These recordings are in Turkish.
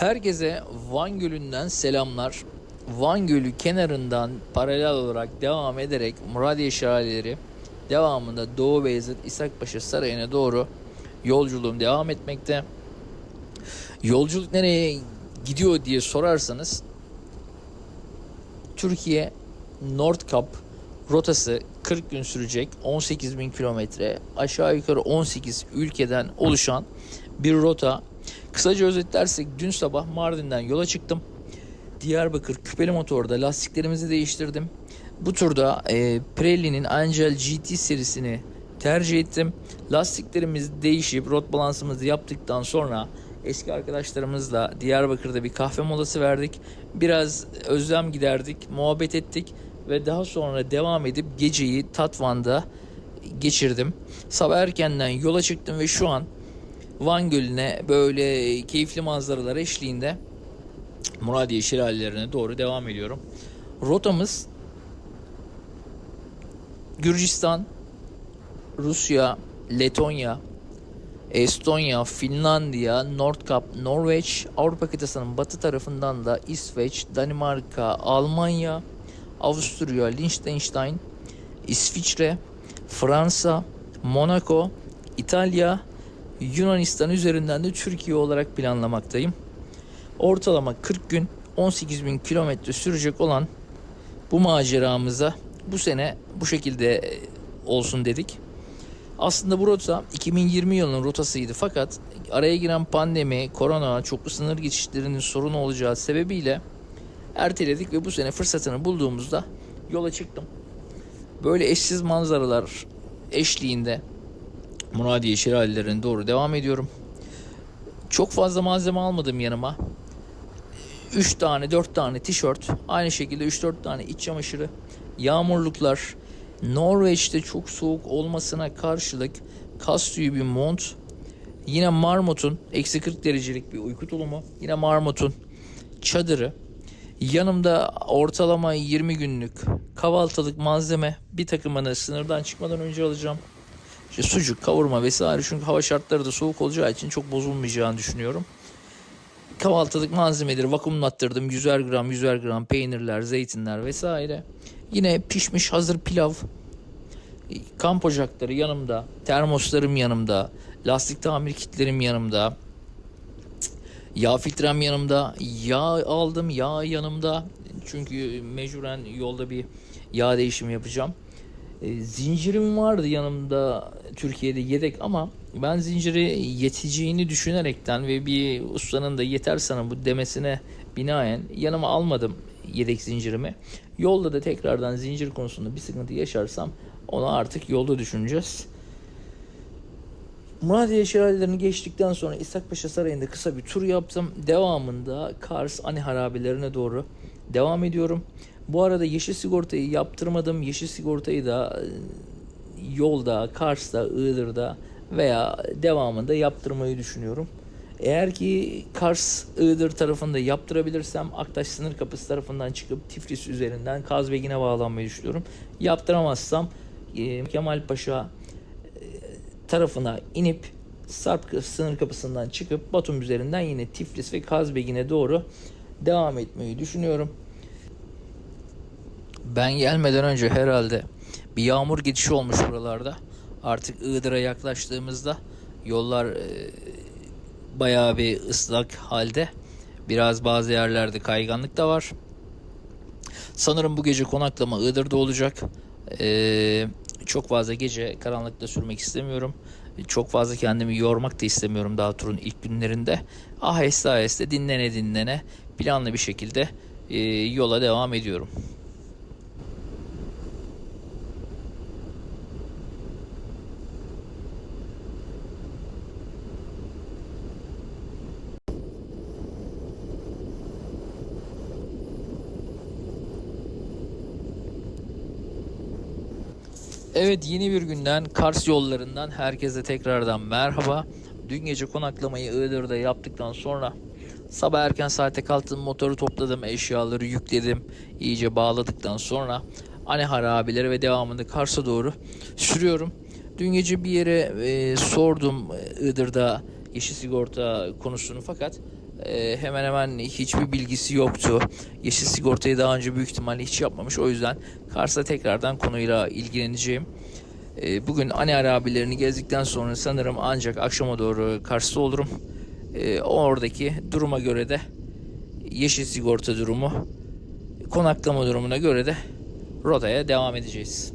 Herkese Van Gölü'nden selamlar. Van Gölü kenarından paralel olarak devam ederek Muradiye Şelaleleri devamında Doğu Beyazıt İshakpaşa Sarayı'na doğru yolculuğum devam etmekte. Yolculuk nereye gidiyor diye sorarsanız Türkiye Nordkap rotası 40 gün sürecek 18 bin kilometre aşağı yukarı 18 ülkeden oluşan bir rota. Kısaca özetlersek dün sabah Mardin'den yola çıktım. Diyarbakır küpeli motorda lastiklerimizi değiştirdim. Bu turda e, Pirelli'nin Angel GT serisini tercih ettim. Lastiklerimiz değişip rot balansımızı yaptıktan sonra eski arkadaşlarımızla Diyarbakır'da bir kahve molası verdik. Biraz özlem giderdik, muhabbet ettik ve daha sonra devam edip geceyi Tatvan'da geçirdim. Sabah erkenden yola çıktım ve şu an Van Gölü'ne böyle keyifli manzaralar eşliğinde Muradiye şelalelerine doğru devam ediyorum. Rotamız Gürcistan, Rusya, Letonya, Estonya, Finlandiya, Nordkap, Norveç, Avrupa kıtasının batı tarafından da İsveç, Danimarka, Almanya, Avusturya, Liechtenstein, İsviçre, Fransa, Monaco, İtalya, Yunanistan üzerinden de Türkiye olarak planlamaktayım. Ortalama 40 gün 18 bin kilometre sürecek olan bu maceramıza bu sene bu şekilde e, olsun dedik. Aslında bu rota 2020 yılının rotasıydı fakat araya giren pandemi, korona, çoklu sınır geçişlerinin sorunu olacağı sebebiyle erteledik ve bu sene fırsatını bulduğumuzda yola çıktım. Böyle eşsiz manzaralar eşliğinde Muradiye şelalelerine doğru devam ediyorum. Çok fazla malzeme almadım yanıma. 3 tane 4 tane tişört aynı şekilde 3-4 tane iç çamaşırı yağmurluklar Norveç'te çok soğuk olmasına karşılık kas tüyü bir mont yine Marmot'un eksi 40 derecelik bir uyku tulumu yine Marmot'un çadırı yanımda ortalama 20 günlük kahvaltılık malzeme bir takımını sınırdan çıkmadan önce alacağım işte sucuk, kavurma vesaire çünkü hava şartları da soğuk olacağı için çok bozulmayacağını düşünüyorum kahvaltılık malzemeleri vakumlattırdım. 100'er gram 100'er gram peynirler, zeytinler vesaire. Yine pişmiş hazır pilav. Kamp ocakları yanımda. Termoslarım yanımda. Lastik tamir kitlerim yanımda. Yağ filtrem yanımda. Yağ aldım. Yağ yanımda. Çünkü mecburen yolda bir yağ değişimi yapacağım. E, zincirim vardı yanımda Türkiye'de yedek ama ben zinciri yeteceğini düşünerekten ve bir ustanın da yeter sana bu demesine binaen yanıma almadım yedek zincirimi. Yolda da tekrardan zincir konusunda bir sıkıntı yaşarsam onu artık yolda düşüneceğiz. Muradiye şelalelerini geçtikten sonra İshakpaşa Sarayı'nda kısa bir tur yaptım. Devamında Kars Ani harabelerine doğru devam ediyorum. Bu arada yeşil sigortayı yaptırmadım. Yeşil sigortayı da e, yolda, Kars'ta, Iğdır'da veya devamında yaptırmayı düşünüyorum. Eğer ki Kars, Iğdır tarafında yaptırabilirsem Aktaş sınır kapısı tarafından çıkıp Tiflis üzerinden Kazbegin'e bağlanmayı düşünüyorum. Yaptıramazsam e, Kemalpaşa e, tarafına inip Sarp sınır kapısından çıkıp Batum üzerinden yine Tiflis ve Kazbegin'e doğru devam etmeyi düşünüyorum. Ben gelmeden önce herhalde bir yağmur geçişi olmuş buralarda. Artık Iğdır'a yaklaştığımızda yollar e, bayağı bir ıslak halde. Biraz bazı yerlerde kayganlık da var. Sanırım bu gece konaklama Iğdır'da olacak. Ee, çok fazla gece karanlıkta sürmek istemiyorum. Çok fazla kendimi yormak da istemiyorum daha turun ilk günlerinde. Aheste aheste dinlene dinlene planlı bir şekilde e, yola devam ediyorum. Evet yeni bir günden Kars yollarından herkese tekrardan merhaba. Dün gece konaklamayı Iğdır'da yaptıktan sonra sabah erken saate kalktım motoru topladım eşyaları yükledim iyice bağladıktan sonra Ane harabeleri ve devamında Kars'a doğru sürüyorum. Dün gece bir yere e, sordum e, Iğdır'da yeşil sigorta konusunu fakat e, hemen hemen hiçbir bilgisi yoktu. Yeşil sigortayı daha önce büyük ihtimalle hiç yapmamış. O yüzden Kars'ta tekrardan konuyla ilgileneceğim. E, bugün Ani abilerini gezdikten sonra sanırım ancak akşama doğru Kars'ta olurum. E, oradaki duruma göre de yeşil sigorta durumu, konaklama durumuna göre de rotaya devam edeceğiz.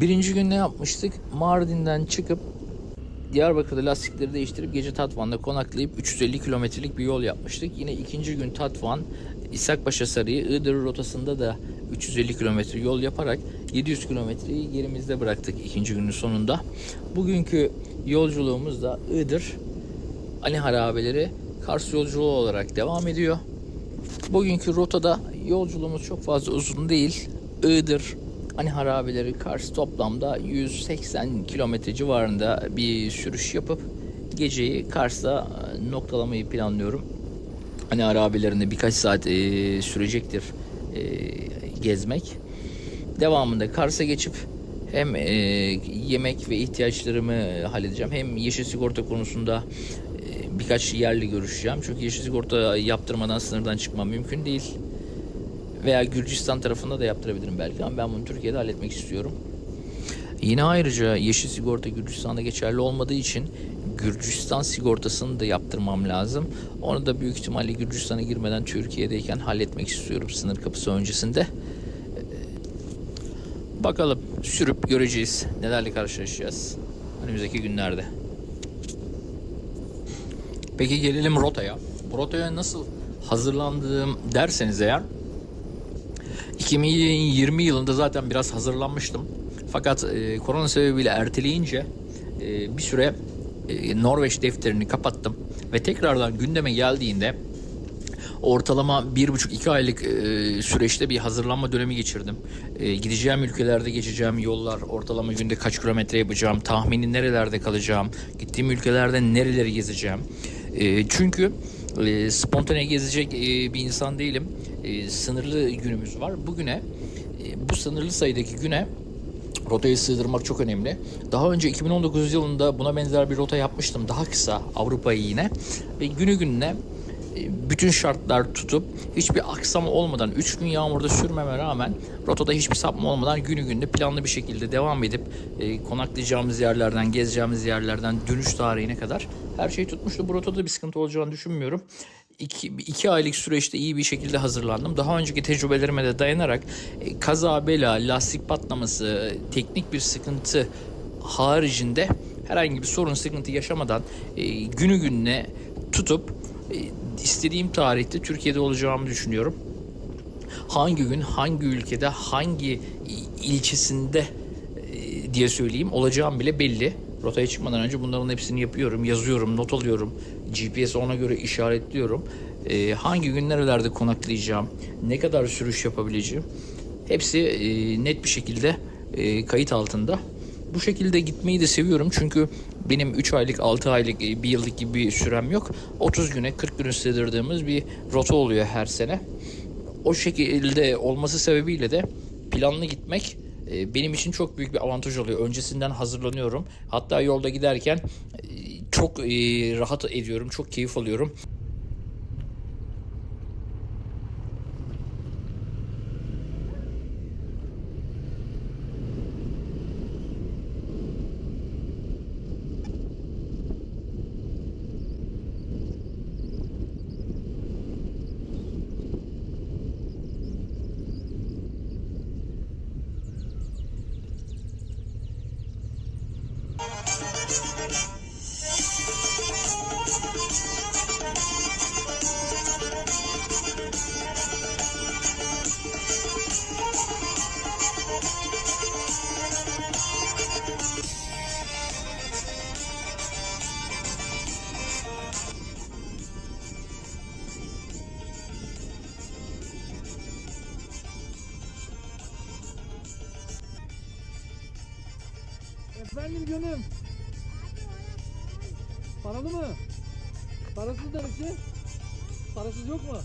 Birinci gün ne yapmıştık? Mardin'den çıkıp Diyarbakır'da lastikleri değiştirip gece Tatvan'da konaklayıp 350 kilometrelik bir yol yapmıştık. Yine ikinci gün Tatvan, İshakpaşa Sarayı, Iğdır rotasında da 350 kilometre yol yaparak 700 kilometreyi gerimizde bıraktık ikinci günün sonunda. Bugünkü yolculuğumuz da Iğdır, Ali Harabeleri, Kars yolculuğu olarak devam ediyor. Bugünkü rotada yolculuğumuz çok fazla uzun değil. Iğdır, Ani Harabeleri, Kars toplamda 180 kilometre civarında bir sürüş yapıp geceyi Kars'ta e, noktalamayı planlıyorum. Hani harabelerinde birkaç saat e, sürecektir e, gezmek. Devamında Kars'a geçip hem e, yemek ve ihtiyaçlarımı halledeceğim hem yeşil sigorta konusunda e, birkaç yerle görüşeceğim. Çünkü yeşil sigorta yaptırmadan sınırdan çıkmam mümkün değil. Veya Gürcistan tarafında da yaptırabilirim belki ama ben bunu Türkiye'de halletmek istiyorum. Yine ayrıca yeşil sigorta Gürcistan'da geçerli olmadığı için Gürcistan sigortasını da yaptırmam lazım. Onu da büyük ihtimalle Gürcistan'a girmeden Türkiye'deyken halletmek istiyorum sınır kapısı öncesinde. Bakalım sürüp göreceğiz. Nelerle karşılaşacağız önümüzdeki günlerde. Peki gelelim rotaya. Bu rotaya nasıl hazırlandığım derseniz eğer 2020 yılında zaten biraz hazırlanmıştım. Fakat e, korona sebebiyle erteleyince e, bir süre e, Norveç defterini kapattım ve tekrardan gündeme geldiğinde ortalama bir buçuk iki aylık e, süreçte bir hazırlanma dönemi geçirdim. E, gideceğim ülkelerde geçeceğim yollar, ortalama günde kaç kilometre yapacağım, tahmini nerelerde kalacağım, gittiğim ülkelerde nereleri gezeceğim. E, çünkü e, spontane gezecek e, bir insan değilim. E, sınırlı günümüz var. Bugüne, e, bu sınırlı sayıdaki güne rotayı sığdırmak çok önemli. Daha önce 2019 yılında buna benzer bir rota yapmıştım. Daha kısa Avrupa'yı yine. Ve günü gününe bütün şartlar tutup hiçbir aksama olmadan 3 gün yağmurda sürmeme rağmen rotada hiçbir sapma olmadan günü gününe planlı bir şekilde devam edip e, konaklayacağımız yerlerden, gezeceğimiz yerlerden dönüş tarihine kadar her şey tutmuştu. Bu rotada bir sıkıntı olacağını düşünmüyorum. İki, iki aylık süreçte iyi bir şekilde hazırlandım. Daha önceki tecrübelerime de dayanarak e, kaza, bela, lastik patlaması, teknik bir sıkıntı haricinde herhangi bir sorun, sıkıntı yaşamadan e, günü gününe tutup e, istediğim tarihte Türkiye'de olacağımı düşünüyorum. Hangi gün, hangi ülkede, hangi ilçesinde e, diye söyleyeyim olacağım bile belli. Rotaya çıkmadan önce bunların hepsini yapıyorum, yazıyorum, not alıyorum. GPS ona göre işaretliyorum. E, hangi gün nerelerde konaklayacağım, ne kadar sürüş yapabileceğim. Hepsi e, net bir şekilde e, kayıt altında. Bu şekilde gitmeyi de seviyorum çünkü benim 3 aylık, 6 aylık, 1 yıllık gibi bir sürem yok. 30 güne, 40 güne sığdırdığımız bir rota oluyor her sene. O şekilde olması sebebiyle de planlı gitmek e, benim için çok büyük bir avantaj oluyor. Öncesinden hazırlanıyorum. Hatta yolda giderken e, çok e, rahat ediyorum, çok keyif alıyorum. Paralı mı? Parasız neresi? Parasız yok mu?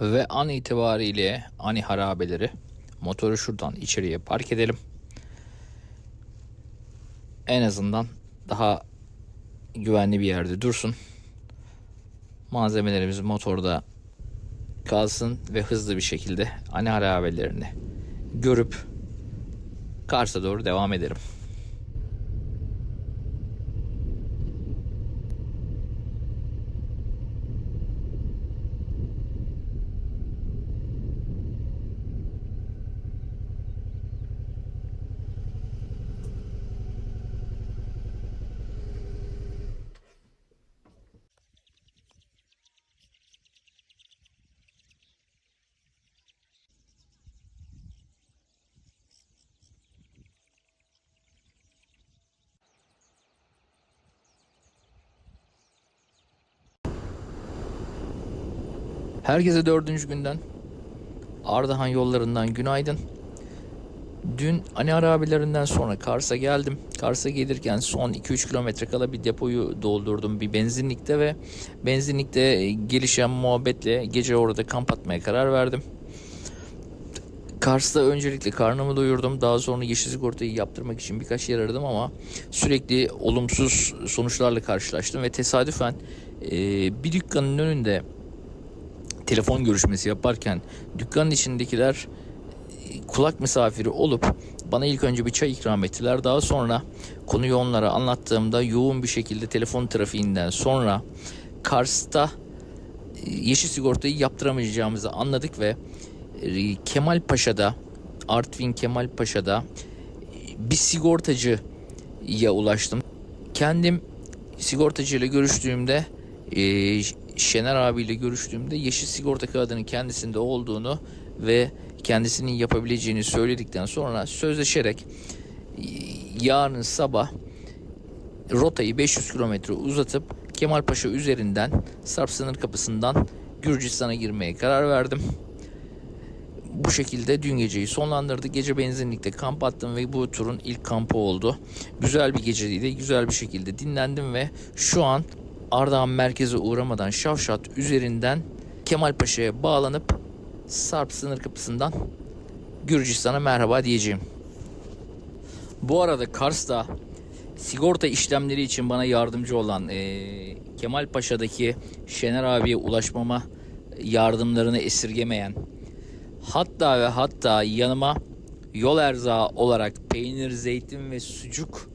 Ve an itibariyle ani harabeleri motoru şuradan içeriye park edelim. En azından daha güvenli bir yerde dursun. Malzemelerimiz motorda kalsın ve hızlı bir şekilde ani harabelerini görüp Kars'a doğru devam ederim. Herkese dördüncü günden Ardahan yollarından günaydın. Dün Ani abilerinden sonra Kars'a geldim. Kars'a gelirken son 2-3 kilometre kala bir depoyu doldurdum bir benzinlikte ve benzinlikte gelişen muhabbetle gece orada kamp atmaya karar verdim. Kars'ta öncelikle karnımı doyurdum. Daha sonra yeşil sigortayı yaptırmak için birkaç yer aradım ama sürekli olumsuz sonuçlarla karşılaştım ve tesadüfen e, bir dükkanın önünde telefon görüşmesi yaparken dükkanın içindekiler e, kulak misafiri olup bana ilk önce bir çay ikram ettiler. Daha sonra konuyu onlara anlattığımda yoğun bir şekilde telefon trafiğinden sonra Kars'ta e, yeşil sigortayı yaptıramayacağımızı anladık ve e, Kemal Paşa'da Artvin Kemal Paşa'da bir sigortacıya ulaştım. Kendim sigortacıyla görüştüğümde Şener abiyle görüştüğümde yeşil sigorta kağıdının kendisinde olduğunu ve kendisinin yapabileceğini söyledikten sonra sözleşerek e, yarın sabah rotayı 500 kilometre uzatıp Kemalpaşa üzerinden Sarp sınır kapısından Gürcistan'a girmeye karar verdim. Bu şekilde dün geceyi sonlandırdık. Gece benzinlikte kamp attım ve bu turun ilk kampı oldu. Güzel bir geceydi. Güzel bir şekilde dinlendim ve şu an Ardahan merkeze uğramadan Şavşat üzerinden Kemalpaşa'ya bağlanıp Sarp sınır kapısından Gürcistan'a merhaba diyeceğim. Bu arada Kars'ta sigorta işlemleri için bana yardımcı olan e, Kemalpaşa'daki Şener abiye ulaşmama yardımlarını esirgemeyen hatta ve hatta yanıma yol erzağı olarak peynir, zeytin ve sucuk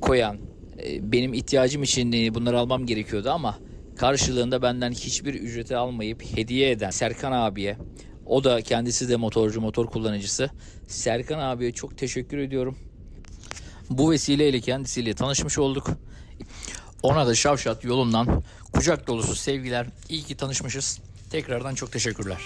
koyan benim ihtiyacım için e, bunları almam gerekiyordu ama karşılığında benden hiçbir ücreti almayıp hediye eden Serkan abiye o da kendisi de motorcu motor kullanıcısı Serkan abiye çok teşekkür ediyorum. Bu vesileyle kendisiyle tanışmış olduk. Ona da Şavşat yolundan kucak dolusu sevgiler. İyi ki tanışmışız. Tekrardan çok teşekkürler.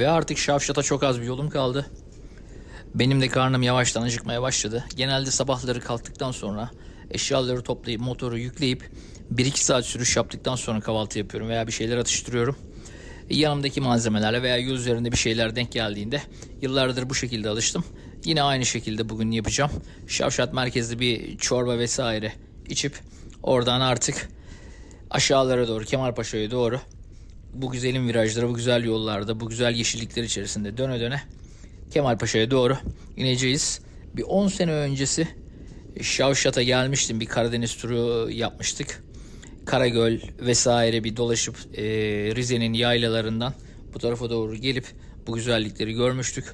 Ve artık Şavşat'a çok az bir yolum kaldı. Benim de karnım yavaştan acıkmaya başladı. Genelde sabahları kalktıktan sonra eşyaları toplayıp motoru yükleyip 1-2 saat sürüş yaptıktan sonra kahvaltı yapıyorum veya bir şeyler atıştırıyorum. Yanımdaki malzemelerle veya yol üzerinde bir şeyler denk geldiğinde yıllardır bu şekilde alıştım. Yine aynı şekilde bugün yapacağım. Şavşat merkezli bir çorba vesaire içip oradan artık aşağılara doğru Kemalpaşa'ya doğru bu güzelim virajlara, bu güzel yollarda, bu güzel yeşillikler içerisinde döne döne Kemalpaşa'ya doğru ineceğiz. Bir 10 sene öncesi Şavşat'a gelmiştim. Bir Karadeniz turu yapmıştık. Karagöl vesaire bir dolaşıp e, Rize'nin yaylalarından bu tarafa doğru gelip bu güzellikleri görmüştük.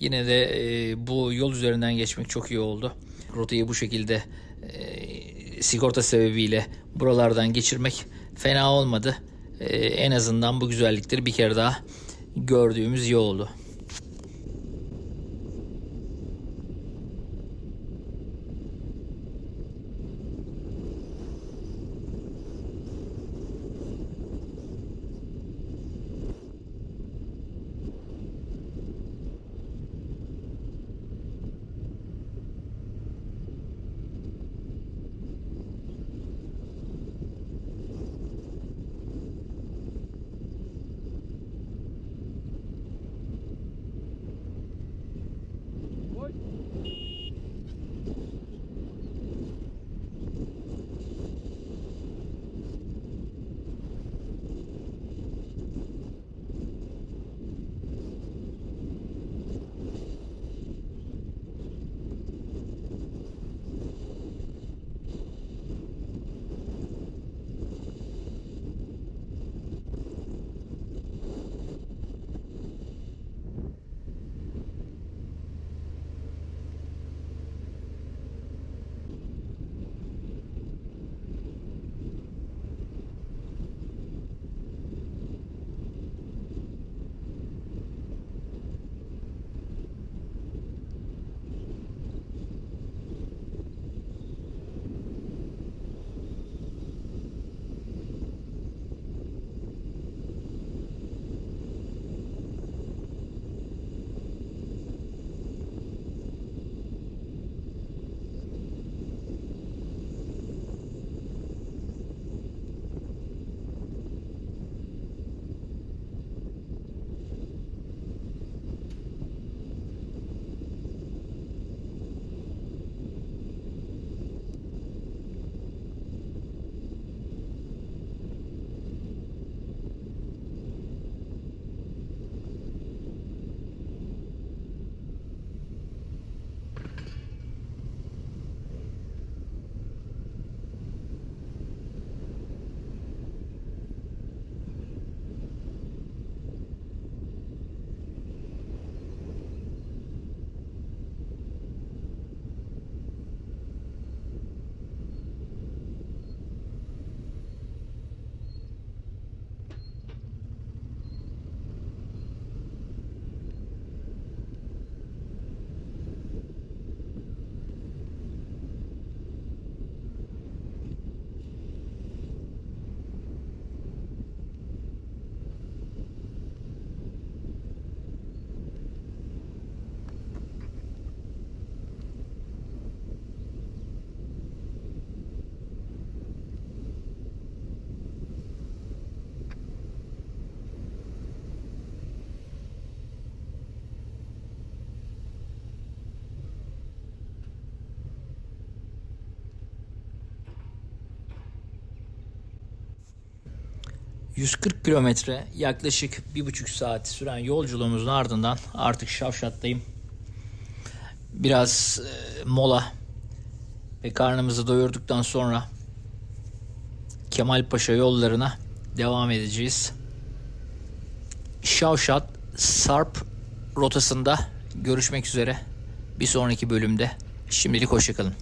Yine de e, bu yol üzerinden geçmek çok iyi oldu. Rotayı bu şekilde e, sigorta sebebiyle buralardan geçirmek fena olmadı. E, en azından bu güzellikleri bir kere daha gördüğümüz iyi oldu. ...140 kilometre yaklaşık bir buçuk saat süren yolculuğumuzun ardından artık Şavşat'tayım. Biraz e, mola ve karnımızı doyurduktan sonra Kemalpaşa yollarına devam edeceğiz. Şavşat Sarp rotasında görüşmek üzere bir sonraki bölümde. Şimdilik hoşçakalın.